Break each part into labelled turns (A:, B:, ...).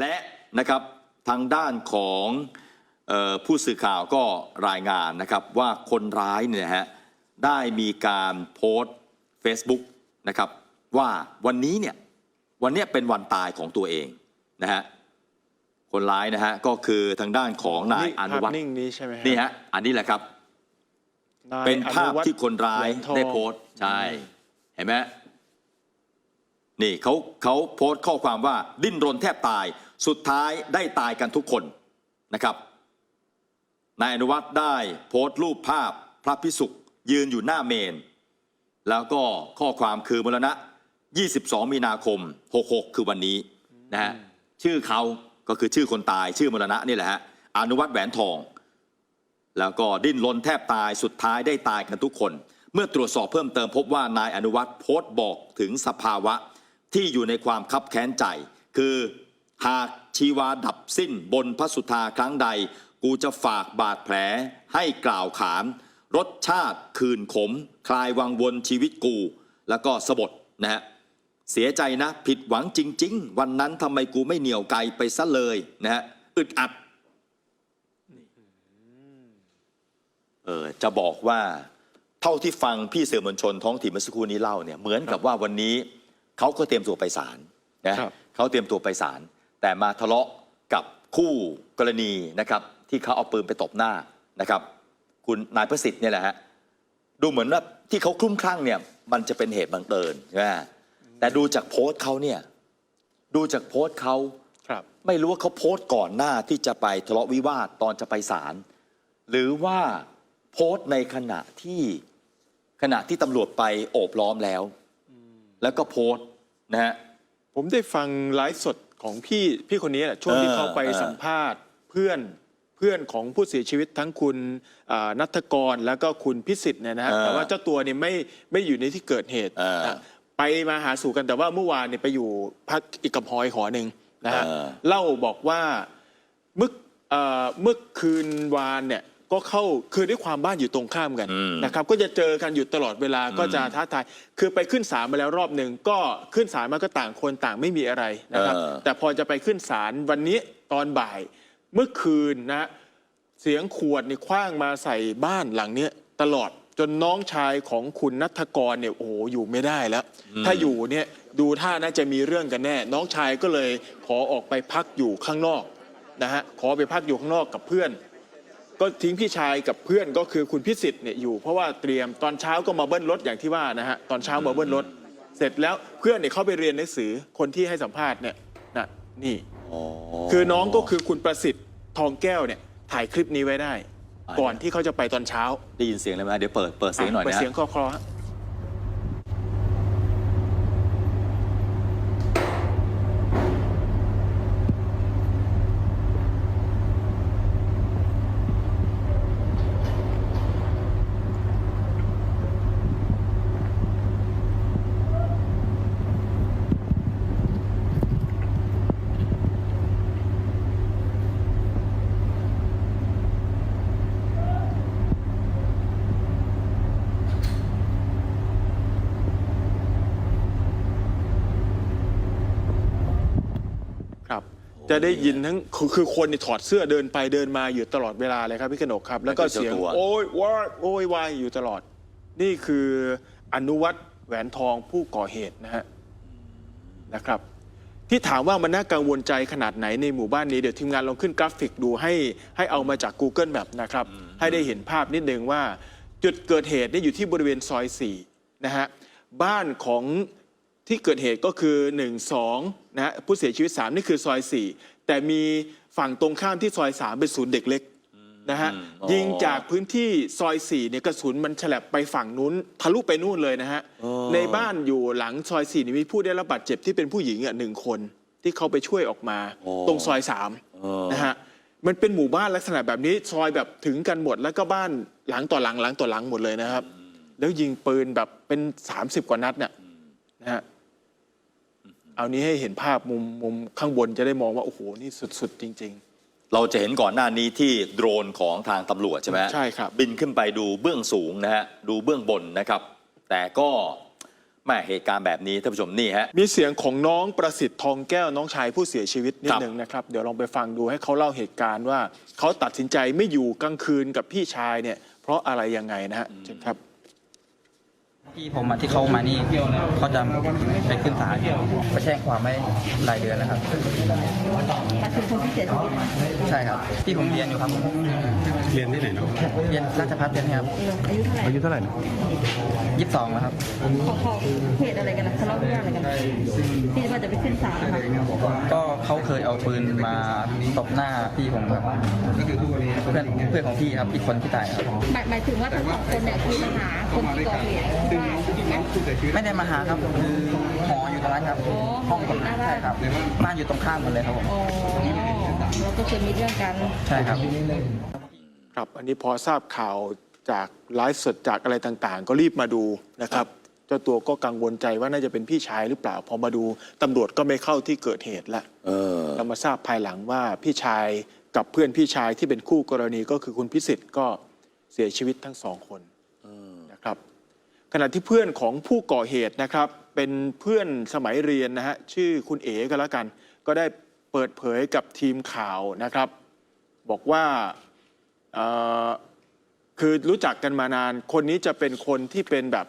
A: และนะครับทางด้านของเออผู้สื่อข่าวก็รายงานนะครับว่าคนร้ายเนี่ยนะฮะได้มีการโพสต์ Facebook นะครับว่าวันนี้เนี่ยวันเนี้ยเป็นวันตายของตัวเองนะฮะคนร้ายนะฮะก็คือทางด้านของนายอนุวัฒน์
B: ภาพนิ่งนี้ใช่ไหมฮ
A: นี่ฮะอันนี้แหละครับ
B: ย
A: เป็นภาพ
B: อวัฒ
A: ที่คนร้าย
B: แหวนทอง
A: ได้โพสต์ใช่เห็นไหมนี่เขาเขาโพสต์ข้อความว่าดิ้นรนแทบตาย สุดท้ายได้ตายกันทุกคนนะครับนายอนุวัฒน์ได้โพสต์รูปภาพพระพิสุกยืนอยู่หน้าเมน แล้วก็ข้อความคือมรณะ 22 มีนาคม 66 คือวันนี้นะฮะชื่อเขาก็คือชื่อคนตายชื่อมรณะนี่แหละฮะอนุวัฒน์แหวนทอง แล้วก็ดิ้นรนแทบตายสุดท้ายได้ตายกันทุกคน เมื่อตรวจสอบเพิ่มเติมพบว่านายอนุวัฒน์โพสต์บอกถึงสภาวะที่อยู่ในความคับแค้นใจ คือ หากชีวาดับสิ้นบนพระสุธาครั้งใด กูจะฝากบาดแผลให้กล่าวขานรสชาติคืนขม คลายวังวนชีวิตกู แล้วก็สบทนะฮะเสียใจนะ ผิดหวังจริง ๆ วันนั้นทำไมกูไม่เหนียวไกลไปซะเลยนะฮะอึดอัดเออจะบอกว่าเท่าที่ฟังพี่สื่อมวลชนท้องถิ่นเมื่อสักครู่นี้เล่าเนี่ยเหมือนกับว่าวันนี้เขาก็เตรียมตัวไปศาลนะครับเขาเตรียมตัวไปศาล แต่มาทะเลาะกับคู่กรณีนะครับที่เขาเอาปืนไปตบหน้านะครับ คุณนายประสิทธิ์เนี่ยแหละฮะดูเหมือนว่าที่เขาคลุ้มคลั่งเนี่ยมันจะเป็นเหตุบังเอิญใช่ไหมแต่ดูจากโพสต์เขาเนี่ยดูจากโพสต์เขา
B: ครับ
A: ไม่รู้ว่าเขาโพสต์ก่อนหน้าที่จะไปทะเลาะวิวาทตอนจะไปศาลหรือว่าโพสต์ในขณะที่ขณะที่ตำรวจไปโอบล้อมแล้ว แล้วก็โพสต์นะฮะ
B: ผมได้ฟังไลฟ์สด ของพี่พี่คนนี้แหละช่วง
A: เออ
B: ที่เขาไป
A: เออ
B: สัมภาษณ์เพื่อนเพื่อนของผู้เสียชีวิตทั้งคุณอ่านัทกรแล้วก็คุณพิสิทธิ์เนี่ยนะฮะ
A: เออ
B: แต่ว่าเจ้าตัวเนี่ยไม่ไม่อยู่ในที่เกิดเหตุ
A: เออ
B: นะไปมาหาสู่กันแต่ว่าเมื่อวานเนี่ยไปอยู่พักอีกกับหอยหอหนึ่งนะฮะ
A: เออ
B: เล่าบอกว่าเมื่อเอ่อเมื่อคืนวานเนี่ย ก็เข้าคือด้วยความบ้านอยู่ตรงข้ามกัน
A: อืม
B: นะครับก็จะเจอกันอยู่ตลอดเวลาก็จะท้าทายคือไปขึ้นศาลมาแล้วรอบหนึ่งก็ขึ้นศาลมาก็ต่างคนต่างไม่มีอะไรนะครับ
A: เออ
B: แต่พอจะไปขึ้นศาลวันนี้ตอนบ่ายเมื่อคืนนะเสียงขวดนี่คว้างมาใส่บ้านหลังเนี้ยตลอดจนน้องชายของคุณนัทกรเนี่ยโอ้โหอยู่ไม่ได้แล้ว ถ้าอยู่เนี่ยดูท่าน่าจะมีเรื่องกันแน่ น้องชายก็เลยขอออกไปพักอยู่ข้างนอกนะฮะขอไปพักอยู่ข้างนอกกับเพื่อน ก็ทิ้งพี่ชายกับเพื่อนก็คือคุณพิสิทธิ์เนี่ยอยู่เพราะว่าเตรียมตอนเช้าก็มาเบิ้ลรถอย่างที่ว่านะฮะตอนเช้ามาเบิ้ลรถ เสร็จแล้วเพื่อนเนี่ยเขาไปเรียนหนังสือคนที่ให้สัมภาษณ์เนี่ยนะนี่
A: อ๋อ
B: คือน้องก็คือคุณประสิทธิ์ทองแก้วเนี่ยถ่ายคลิปนี้ไว้ได้
A: อ่า
B: ก่อนที่เขาจะไปตอนเช้า
A: ได้ยินเสียงอะไรไหมเดี๋ยวเปิดเปิดเสียงหน่อย
B: ไป
A: นะฮะ
B: เสียงคลอๆฮะ ครับ จะได้ยินทั้งคือคือคนนี่ถอดเสื้อเดินไปเดินมาอยู่ตลอดเวลาเลยครับพี่กนกครับ แล้วก็เสียง
A: แล้วก็เจ้าตัว
B: โอ้ยวายโอ้ยวายอยู่ตลอด นี่คืออนุวัตรแหวนทองผู้ก่อเหตุนะฮะนะครับ ที่ถามว่ามันน่ากังวลใจขนาดไหนในหมู่บ้านนี้ เดี๋ยวทีมงานลองขึ้นกราฟิกดูให้ให้เอามาจาก Google Map นะครับ ให้ได้เห็นภาพนิดนึงว่า จุดเกิดเหตุนี่อยู่ที่บริเวณซอย4นะฮะบ้านของ ที่เกิดเหตุก็คือ 1 2นะฮะผู้เสียชีวิต 3 นี่คือซอย 4 แต่มีฝั่งตรงข้ามที่ซอย 3 เป็นศูนย์เด็กเล็กนะฮะ
A: อ๋อ
B: ยิงจากพื้นที่ซอย4เนี่ยกระสุนมันฉลับไปฝั่งนู้นทะลุไปนู่นเลยนะฮะ
A: อ๋อ
B: ในบ้านอยู่หลังซอย4นี่มีผู้ได้รับบาดเจ็บที่เป็นผู้หญิงอะหนึ่งคน ที่เขาไปช่วยออกมาตรงซอย3นะฮะมันเป็นหมู่บ้านลักษณะแบบนี้ซอยแบบถึงกันหมดแล้วก็บ้านหลังต่อหลังหลังต่อหลังหมดเลยนะครับ แล้วยิงปืนแบบเป็น 30 กว่านัดเนี่ยนะฮะ เอานี้ให้เห็นภาพมุมมุมข้างบนจะได้มองว่า โอ้โห นี่สุด ๆ จริง
A: เราจะเห็นก่อนหน้านี้ที่โดรนของทางตำรวจใช่ไหม
B: ใช่ครับ
A: บินขึ้นไปดูเบื้องสูงนะฮะดูเบื้องบนนะครับ แต่ก็แม่เหตุการณ์แบบนี้ท่านผู้ชมนี่ฮะ
B: มีเสียงของน้องประสิทธิ์ทองแก้วน้องชายผู้เสียชีวิตนิ
A: ค
B: ด
A: รับ
B: หนึ่งนะครับ เดี๋ยวลองไปฟังดูให้เขาเล่าเหตุการณ์ว่า เขาตัดสินใจไม่อยู่กลางคืนกับพี่ชายเนี่ย เพราะอะไรยังไงนะฮะเชิญครับ
C: พี่ผมอะที่เขามานี่เขาจะไปขึ้นศาลไปแจ้งความไว้หลายเดือนแล้วครับ
D: ตัดสินคนที่เสียชีวิต
C: ใช่ครับ ที่ผมเรียนอยู่ครับ
E: เรียนที่ไหนเนาะ
C: เรียนราชภัฏเรียนครับ
D: อายุเท่าไหร่
E: อายุเท่าไหร่นะ
C: ยี่สิบสองแล้วครับ
D: ขอขอเหตุอะไรกันนะทะเลาะวิวาทอะไรกันที่ว่าจะไปขึ้นศาลนะคะ
C: ก็เขาเคยเอาปืนมาตบหน้าพี่ผมครับเพื่อนเพื่อนของพี่ครับอีกคนที่ตายครับ
D: หมายหมายถึงว่าทั้งสองคนเนี่ยคือมาหาคนที่ก่อเหตุว่าถูกไหม
C: ไม่ได้มาหาครับคือหออยู่ตรงนั้นครับ
D: อ๋อ
C: ห้องตรง
D: หน้า
C: นั้น
D: บ้าน
C: ใช่ครับบ้านอยู่ตรงข้ามกันเลยครับผม
D: อ๋อเราก็เคยมีเรื่องกัน
C: ใช่ครับ
B: ครับอันนี้พอทราบข่าวจากไลฟ์สดจากอะไรต่างๆ ก็รีบมาดูนะครับเจ้าตัวก็กังวลใจว่าน่าจะเป็นพี่ชายหรือเปล่า พอมาดูตำรวจก็ไม่เข้าที่เกิดเหตุละ
A: เออ
B: เรามาทราบภายหลังว่าพี่ชายกับเพื่อนพี่ชายที่เป็นคู่กรณีก็คือคุณพิสิทธิ์ก็เสียชีวิตทั้งสองคนนะครับขณะที่เพื่อนของผู้ก่อเหตุนะครับ เป็นเพื่อนสมัยเรียนนะฮะชื่อคุณเอ๋ก็แล้วกัน ก็ได้เปิดเผยกับทีมข่าวนะครับ บอกว่าเอ่อ คือรู้จักกันมานาน คนนี้จะเป็นคนที่เป็นแบบ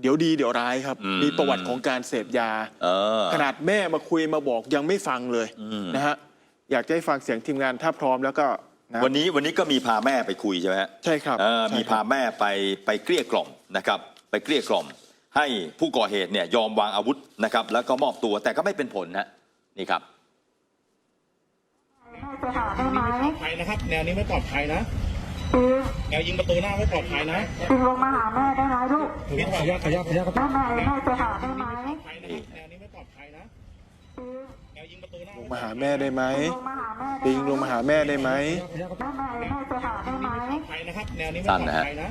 B: เดี๋ยวดีเดี๋ยวร้ายครับ
A: อืม
B: มีประวัติของการเสพยา
A: เออ
B: ขนาดแม่มาคุยมาบอกยังไม่ฟังเลย
A: อืม
B: นะฮะ อยากจะให้ฟังเสียงทีมงานถ้าพร้อมแล้วก็นะ
A: วันนี้วันนี้ก็มีพาแม่ไปคุยใช่ไหมฮะ
B: ใช่ครับ
A: เออ
B: ใช่
A: มี
B: ครั
A: พา
B: บ
A: แม่ไปไปเกลี้ยกล่อมนะครับ ไปเกลี้ยกล่อม ให้ผู้ก่อเหตุเนี่ยยอมวางอาวุธนะครับ แล้วก็มอบตัวแต่ก็ไม่เป็นผลฮะนี่ครับ
F: ไปหาได้ไหม
E: ปลอดภัยนะครับ แนวนี้ไม่ปลอดภัยนะ
F: ปิง
E: แนวยิงประตูหน้าไม่ปลอดภัยนะ
F: ปิงลงมาหาแม่ได้ไหมลูก
E: ขออนุญาตขออนุญาตขออนุญาตครับ
F: แม่แม่แม่ไปหาได้ไหม
E: แนวนี้ไม่ปลอดภัยนะ
F: ปิง
E: แนวยิงประตูหน้า
B: ลงมาหาแม่ได้ไหม
F: ลงมาหาแม่ได้
B: ปิงลงมาหาแม่ได้ไหม
F: แม่แม่แม่ไปหาได้ไหม
E: ภัยนะครับ แนวนี้ไม่
A: สั้น
E: ปลอด
A: นะฮะ
E: ภัยนะ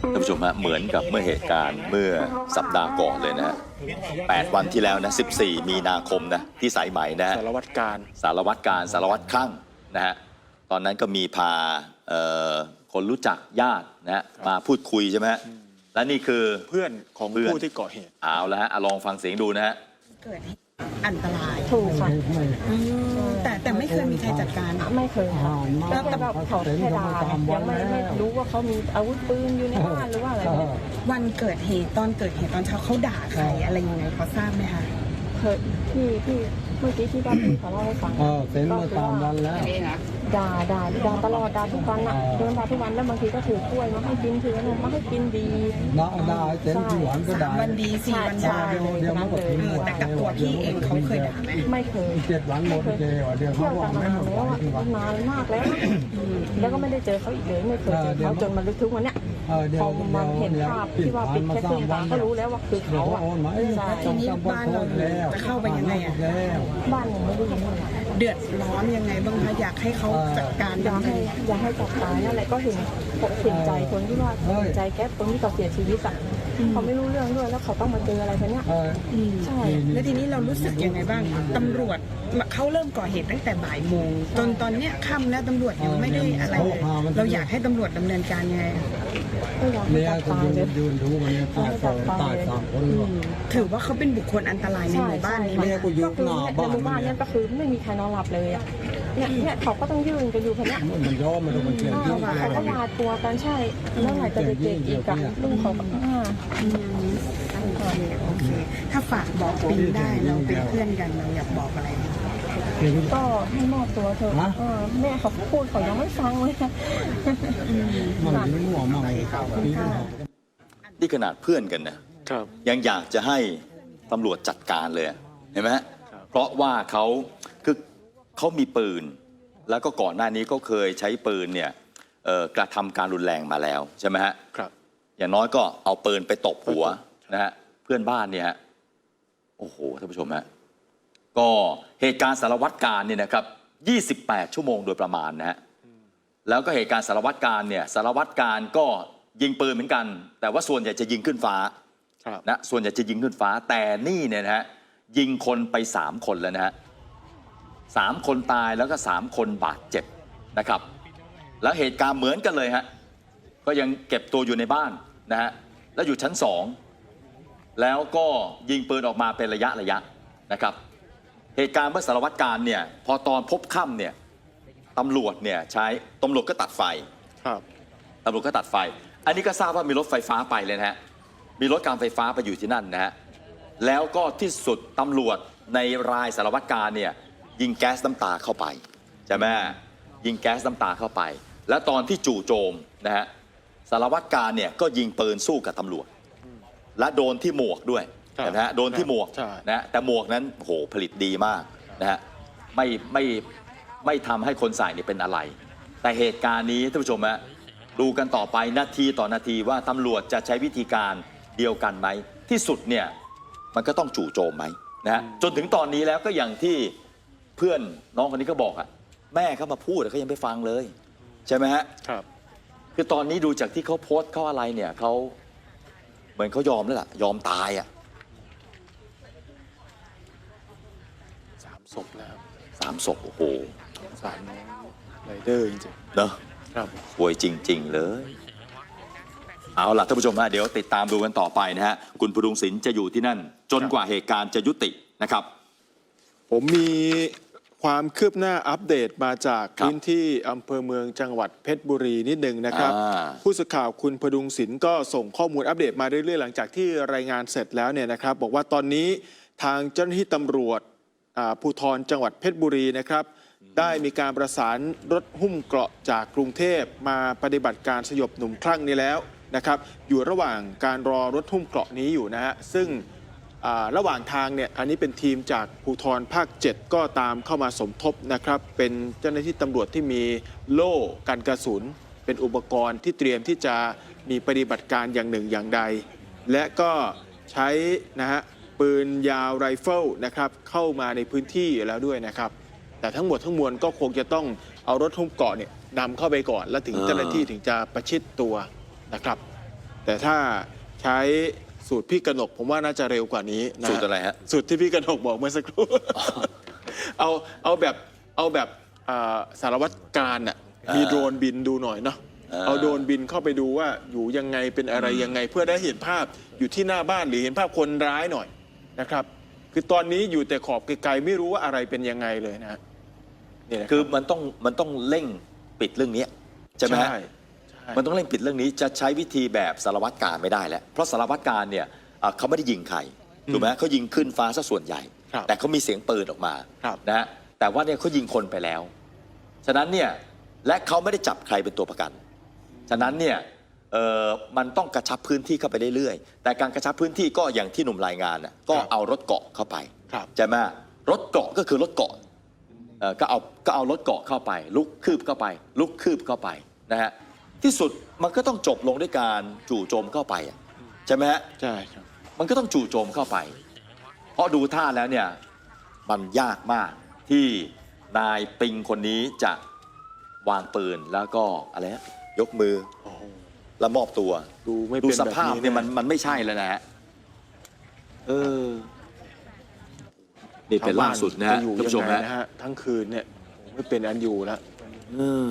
A: ท่านผู้ชมฮะเหมือนกับเมื่อเหตุการณ์เมื่อสัปดาห์ก่อนเลยนะฮะแปดวันที่แล้วนะ 14 มีนาคมนะที่สายไหมนะฮะ
B: สารวัตรการ
A: สารวัตรการสารวัตรคลั่งนะฮะตอนนั้นก็มีพาเอ่อคนรู้จักญาตินะฮะมาพูดคุยใช่ไหมฮะและนี่คือ
B: เพื่อนของ
A: เพื่อน
B: ผู้ที่ก่อเหตุ
A: เอาละฮะอะลองฟังเสียงดูนะฮะ
G: เกิด อันตราย
H: ถูกค่ะ
G: แต่แต่ไม่เคยมีใครจัดการ
H: ไม่เคยค่ะ
G: แล้ว
H: แต่แบบเขาแค่ด่ายังไม่ไม่รู้ว่าเขามีอาวุธปืนอยู่ในบ้านหรือว่าอะไรเนี่ย
G: วันเกิดเหตุตอนเกิดเหตุตอนเช้าเขาด่าใครอะไรยังไงพอทราบไหมคะ
H: เคยพี่พี่เมื่อกี้ที่บ้านพี่เขาเล่าให้ฟัง
I: เออเซ็นมาตามวันแล้ว
H: ด่าด่าด่าตลอดด่าทุกวันอะเดินด่าทุกวันแล้วบางทีก็ถือกล้วยมาให้กินถือขนมมาให้กินดี
I: ด่าด่าเซ็นที่หวานก็
G: สา
I: ด่าม
G: วันดีสี่วัน
H: ใช่
G: ด่า
I: เดียวเดียวมันก็ทิ้งหมด
G: แต่กับตัวพี่เองเขาเคยด่าไหม
H: ไม่เคย
I: เจ็ดวันหมดเจวเดียว
H: เที่
I: เขา
H: ยว
I: บอ
H: กั
I: ก
H: น
I: ไม่
H: มา
I: หมด
H: แล้ว
I: วัน
H: อะ
I: ที่วัน
H: นานมากแล้ว แล้วก็ไม่ได้เจอเขาอีกเลยไม่เคยเจอเขาจนมาลึกทุกวันเนี้ย
I: เออเดี๋ย
H: พอมาเห็นภาพที่ว่าปิดแค่ที่ตาก็รู้แล้วว่าคือ
I: เขา
H: อะใช่
G: ทีนี้บ้านเราจะเข้าไปยังไงอะ
H: บ้านยังไม่รู้ยินเลย
G: เดือดร้อนยังไงบ้างคะอยากให้เขาจัดการ
H: อยาก
G: ดำเนิ
H: ให้อยากให้จัดการนั่นแหละก็เห็นเห็นใจคนที่ว่าเห็นใจแก๊ปคนที่เขาเสียชีวิตอะ เขาไม่รู้เรื่องด้วยแล้วเขาต้องมาเจออะไรคะเนี่ย
I: เออ
G: อืม
H: ใช่
G: แล้วทีนี้เรารู้สึกยังไงบ้างตำรวจเขาเริ่มก่อเหตุตั้งแต่บ่ายโมงจนตอนเนี้ยค่ำแล้วตำรวจยังไม่ได้อะไรเลยเราอยากให้ตำรวจดำเนินการยังไง
H: ก็อยากให้
I: เนี่ย
H: จับ
I: ก็
H: ตาย
I: ยืน
H: เลย
I: ยืนดูมันเนี่ยตายสองตายสามคนเลย
G: ถือว่าเขาเป็นบุคคลอันตรายในหมู่บ้านนี้ไหม
I: เนี่ย
G: คะ
I: กูอยู่
H: ก็คือ
I: หน้า
H: ใน
I: บ้าน
H: หมู่บ้านเนี่ยก็คือไม่มีใครนอนหลับเลยอะ เนี่ยเนี่ยเขาก็ต้องยืนกันอยู่คนเนี้ย
I: มันย้อมมันมันเขียน
H: อ้า
I: ที่
H: วเขาก็หวาดกลัวกันใช่แล้วไหนจะเด็กๆอีกอะลูกเขาก็อ่า
G: อืมโอเคโอเค ถ้าฝากบอกปิงได้เราเป็นเพื่อนกันเราอยากบอกอะไร
H: ก็ให้มอบตัวเถอะเออแม่เขาพูดเขายังไม่ฟังเลย
I: มันไม่หัวมันปีน
A: นี่ขนาดเพื่อนกันนะครับ ยังอยากจะให้ตำรวจจัดการเลยอะเห็นไหมฮะ
B: ครับ
A: เพราะว่าเขาคือ เขามีปืน แล้วก็ก่อนหน้านี้ก็เคยใช้ปืนเนี่ยเอ่อกระทำการรุนแรงมาแล้วใช่ไหมฮะ
B: ครับ
A: อย่างน้อยก็เอาปืนไปตบหัวนะฮะเพื่อนบ้านเนี่ยฮะโอ้โหท่านผู้ชมฮะก็เหตุการณ์สารวัตรการเนี่ยนะครับ 28 ชั่วโมงโดยประมาณนะฮะแล้วก็เหตุการณ์สารวัตรการเนี่ยสารวัตรการก็ยิงปืนเหมือนกัน แต่ว่าส่วนใหญ่จะยิงขึ้นฟ้า
B: ครับ
A: นะส่วนใหญ่จะยิงขึ้นฟ้าแต่นี่เนี่ยนะฮะยิงคนไป 3 คนแล้วนะฮะ สามคนตายแล้วก็ 3 คนบาดเจ็บนะครับ แล้วเหตุการณ์เหมือนกันเลยฮะก็ยังเก็บตัวอยู่ในบ้านนะฮะแล้วอยู่ชั้นสองแล้วก็ยิงปืนออกมาเป็นระยะระยะนะครับ เหตุการณ์เมื่อสารวัตรการเนี่ยพอตอนพบค่ำเนี่ยตำรวจเนี่ยใช้ตำรวจก็ตัดไฟ
B: ครับ
A: ตำรวจก็ตัดไฟ อันนี้ก็ทราบว่ามีรถไฟฟ้าไปเลยนะฮะมีรถการไฟฟ้าไปอยู่ที่นั่นนะฮะแล้วก็ที่สุดตำรวจในรายสารวัตรการเนี่ย ยิงแก๊สน้ำตาเข้าไปใช่ไหมยิงแก๊สน้ำตาเข้าไป แล้วตอนที่จู่โจมนะฮะสารวัตรการเนี่ยก็ยิงปืนสู้กับตำรวจ และโดนที่หมวกด้วย
B: ครับ
A: นะฮะโดนที่หมวก
B: ใช่
A: นะฮะแต่หมวกนั้นโอ้โหผลิตดีมากนะฮะไม่ไม่ไม่ทำให้คนใส่เนี่ยเป็นอะไร แต่เหตุการณ์นี้ท่านผู้ชมฮะดูกันต่อไปนาทีต่อนาทีว่าตำรวจจะใช้วิธีการเดียวกันไหม ที่สุดเนี่ย มันก็ต้องจู่โจมไหมนะฮะจนถึงตอนนี้แล้วก็อย่างที่ เพื่อนน้องคนนี้ก็บอกอะแม่เขามาพูดเขายังไม่ฟังเลย ใช่ไหมฮะ
B: ครับ
A: คือตอนนี้ดูจากที่เขาโพสต์เขาอะไรเนี่ยเขาเหมือนเขายอมแล้วล่ะ ยอมตายอะ
B: สามศพแล้ว
A: สามศพโอ้โห
B: สารน้องไรเดอร์จริง
A: เนอะ
B: ๆครับ
A: สวยจริง ๆ เลย เอาล่ะท่านผู้ชมฮะเดี๋ยวติดตามดูกันต่อไปนะฮะ คุณพดุงศิลป์จะอยู่ที่นั่น จนกว่าเหตุการณ์จะยุตินะครับ
B: ผมมี ความคืบหน้าอัปเดตมาจาก
A: ครับ
B: พื้นที่อำเภอเมืองจังหวัดเพชรบุรีนิดหนึ่งนะครับ
A: อ่า
B: ผู้สื่อข่าวคุณพดุงศิลป์ก็ส่งข้อมูลอัปเดตมาเรื่อยๆ หลังจากที่รายงานเสร็จแล้วเนี่ยนะครับ บอกว่าตอนนี้ทางเจ้าหน้าที่ตำรวจอ่าภูธรจังหวัดเพชรบุรีนะครับ ได้มีการประสานรถหุ้มเกราะจากกรุงเทพมาปฏิบัติการสยบหนุ่มคลั่งนี้แล้วนะครับ อยู่ระหว่างการรอรถหุ้มเกราะนี้อยู่นะฮะซึ่งอ่า ระหว่างทางเนี่ยอันนี้เป็นทีมจากภูธรภาค 7 ก็ตามเข้ามาสมทบนะครับ เป็นเจ้าหน้าที่ตำรวจที่มีโล่กันกระสุน เป็นอุปกรณ์ที่เตรียมที่จะมีปฏิบัติการอย่างหนึ่งอย่างใด และก็ใช้นะฮะปืนยาวไรเฟิลนะครับเข้ามาในพื้นที่แล้วด้วยนะครับ แต่ทั้งหมดทั้งมวลก็คงจะต้องเอารถทุ่มเกาะเนี่ยนำเข้าไปก่อน แล้วถึงเจ้าหน้าที่ถึงจะประชิดตัวนะครับ แต่ถ้าใช้ สูตรพี่กนก ผมว่าน่าจะเร็วกว่านี้น
A: สูตรอะไรฮะ
B: สูตรที่พี่กนกบอกเมื่อสักครู่เอาเอาแบบเอาแบบอ่าสารวัตรการอะ
A: อ่ามี
B: มีโดรนบินดูหน่อยเนาะ
A: อ่า
B: เอาโดรนบินเข้าไปดูว่าอยู่ยังไงเป็นอะไรยังไง เพื่อได้เห็นภาพอยู่ที่หน้าบ้านหรือเห็นภาพคนร้ายหน่อยนะครับ คือตอนนี้อยู่แต่ขอบไกลๆไม่รู้ว่าอะไรเป็นยังไงเลยนะฮะนี่แหละรับ
A: คือมันต้องมันต้องเร่งปิดเรื่องนี้ใช่ไหมฮะ
B: ใช่
A: มันต้องเร่งปิดเรื่องนี้จะใช้วิธีแบบสารวัตรการไม่ได้แล้ว เพราะสารวัตรการเนี่ยอะเขาไม่ได้ยิงใครถูกไหมเขายิงขึ้นฟ้าซะส่วนใหญ่
B: ครับ
A: แต่เขามีเสียงปืนออกมา
B: ครับ
A: นะฮะแต่ว่าเนี่ยเขายิงคนไปแล้ว ฉะนั้นเนี่ยและเขาไม่ได้จับใครเป็นตัวประกัน ฉะนั้นเนี่ยเออมันต้องกระชับพื้นที่เข้าไปเรื่อยๆแต่การกระชับพื้นที่ก็อย่างที่หนุ่มรายงานน่ะก็
B: ครับ
A: เอารถเกาะเข้าไป
B: ครับ
A: ใช่ไหมรถเกาะก็คือรถเกาะเอ่อก็เอาก็เอารถเกาะเข้าไป ลุกคืบเข้าไป ลุกคืบเข้าไปนะฮะ ที่สุดมันก็ต้องจบลงด้วยการจู่โจมเข้าไปอะใช่ไหมฮะ
B: ใช่ครับ
A: มันก็ต้องจู่โจมเข้าไป เพราะดูท่าแล้วเนี่ยมันยากมากที่นายปิงคนนี้จะวางปืนแล้วก็อะไรฮะยกมือ
B: โอ้โห
A: แล้วมอบตัว
B: ดูไม่
A: ดู
B: เป็น
A: ส
B: แบบ
A: ภาพเนี่ยมัน
B: แมั
A: นไม่ใช่แล้วนะฮะเออนี่เป็นล่าสุดนะฮะ
B: จอยู่
A: ท่านผู้ชม
B: ยังไง
A: ฮะ
B: นะฮะทั้งคืนเนี่ยไม่เป็นอันอยู่แล้ว
A: เออ